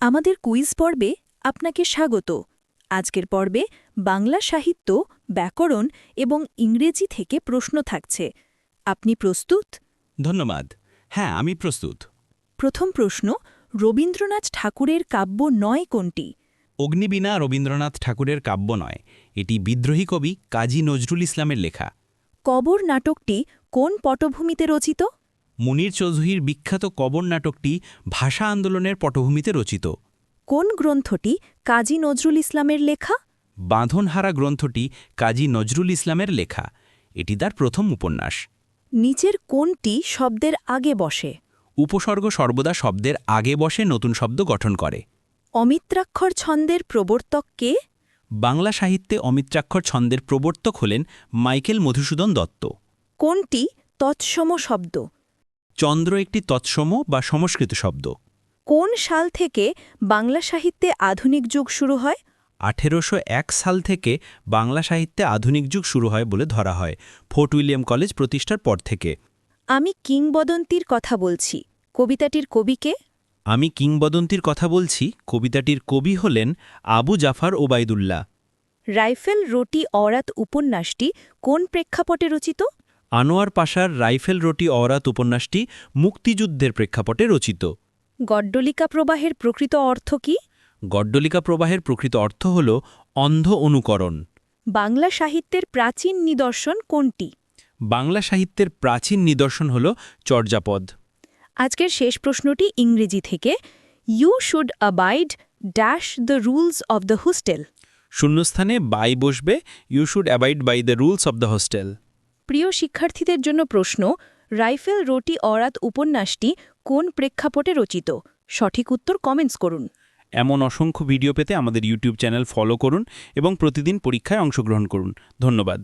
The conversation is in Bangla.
আমাদের কুইজ পর্বে আপনাকে স্বাগত। আজকের পর্বে বাংলা সাহিত্য ব্যাকরণ এবং ইংরেজি থেকে প্রশ্ন থাকছে। আপনি প্রস্তুত? ধন্যবাদ। হ্যাঁ আমি প্রস্তুত। প্রথম প্রশ্ন রবীন্দ্রনাথ ঠাকুরের কাব্য নয় কোনটি? অগ্নিবীণা রবীন্দ্রনাথ ঠাকুরের কাব্য নয়। এটি বিদ্রোহী কবি কাজী নজরুল ইসলামের লেখা। কবর নাটকটি কোন পটভূমিতে রচিত? মুনির চৌধুরীর বিখ্যাত কবর নাটকটি ভাষা আন্দোলনের পটভূমিতে রচিত। কোন গ্রন্থটি কাজী নজরুল ইসলামের লেখা? বাঁধনহারা গ্রন্থটি কাজী নজরুল ইসলামের লেখা। এটি তার প্রথম উপন্যাস। নিচের কোনটি শব্দের আগে বসে? উপসর্গ সর্বদা শব্দের আগে বসে নতুন শব্দ গঠন করে। অমিত্রাক্ষর ছন্দের প্রবর্তক কে? বাংলা সাহিত্যে অমিত্রাক্ষর ছন্দের প্রবর্তক হলেন মাইকেল মধুসূদন দত্ত। কোনটি তৎসম শব্দ? চন্দ্র একটি তৎসম বা সংস্কৃত শব্দ। কোন সাল থেকে বাংলা সাহিত্যে আধুনিক যুগ শুরু হয়? আঠেরোশো এক সাল থেকে বাংলা সাহিত্যে আধুনিক যুগ শুরু হয় বলে ধরা হয়। ফোর্ট উইলিয়াম কলেজ প্রতিষ্ঠার পর থেকে। আমি কিংবদন্তির কথা বলছি। কবিতাটির কবিকে আমি কিংবদন্তির কথা বলছি। কবিতাটির কবি হলেন আবু জাফার ওবায়দুল্লাহ। রাইফেল রোটি অরাত উপন্যাসটি কোন প্রেক্ষাপটে রচিত? আনোয়ার পাশার রাইফেল রোটি অরাত উপন্যাসটি মুক্তিযুদ্ধের প্রেক্ষাপটে রচিত। গড্ডলিকা প্রবাহের প্রকৃত অর্থ কি? গড্ডলিকা প্রবাহের প্রকৃত অর্থ হল অন্ধ অনুকরণ। বাংলা সাহিত্যের প্রাচীন নিদর্শন কোনটি? বাংলা সাহিত্যের প্রাচীন নিদর্শন হল চর্যাপদ। আজকের শেষ প্রশ্নটি ইংরেজি থেকে। You should abide dash the rules of the hostel শূন্যস্থানে বাই বসবে you should abide by the rules of the hostel প্রিয় শিক্ষার্থীদের জন্য প্রশ্ন, রাইফেল রোটি অরাত উপন্যাসটি কোন প্রেক্ষাপটে রচিত? সঠিক উত্তর কমেন্টস করুন। এমন অসংখ্য ভিডিও পেতে আমাদের ইউটিউব চ্যানেল ফলো করুন এবং প্রতিদিন পরীক্ষায় অংশগ্রহণ করুন। ধন্যবাদ।